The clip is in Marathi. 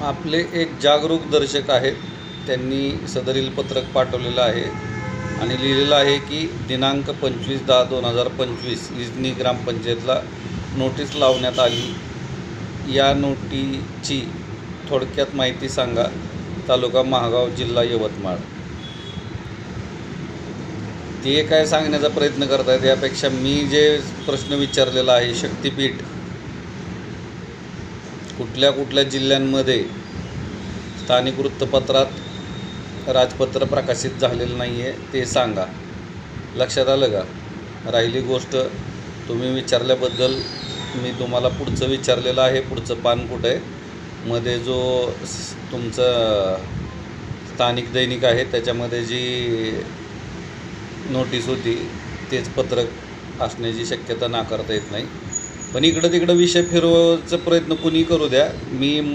आपले एक जागरूक दर्शक आहेत. त्यांनी सदरील पत्रक पाठवलेलं आहे आणि लिहिलेलं आहे की दिनांक पंचवीस दहा दोन हजार पंचवीस इजनी ग्रामपंचायतला नोटीस लावण्यात आली. या नोटीची थोडक्यात माहिती सांगा. तालुका महागाव जिल्हा यवतमाळ. ते काय सांगण्याचा प्रयत्न करत आहेत यापेक्षा मी जे प्रश्न विचारलेला आहे शक्तिपीठ कुठल्या कुठल्या जिल्ह्यांमध्ये स्थानिक वृत्तपत्रात राजपत्र प्रकाशित झालेलं नाही आहे ते सांगा. लक्षात आलं का? राहिली गोष्ट तुम्ही विचारल्याबद्दल मी तुम्हाला पुढचं विचारलेलं आहे. पुढचं पान कुठं? आहे मध्ये जो तुमचं स्थानिक दैनिक आहे त्याच्यामध्ये जी नोटीस होती तेच पत्रक असण्याची शक्यता नाकारता येत नाही. पण इकडं तिकडं विषय फिरवायचा प्रयत्न कुणी करू द्या. मी मा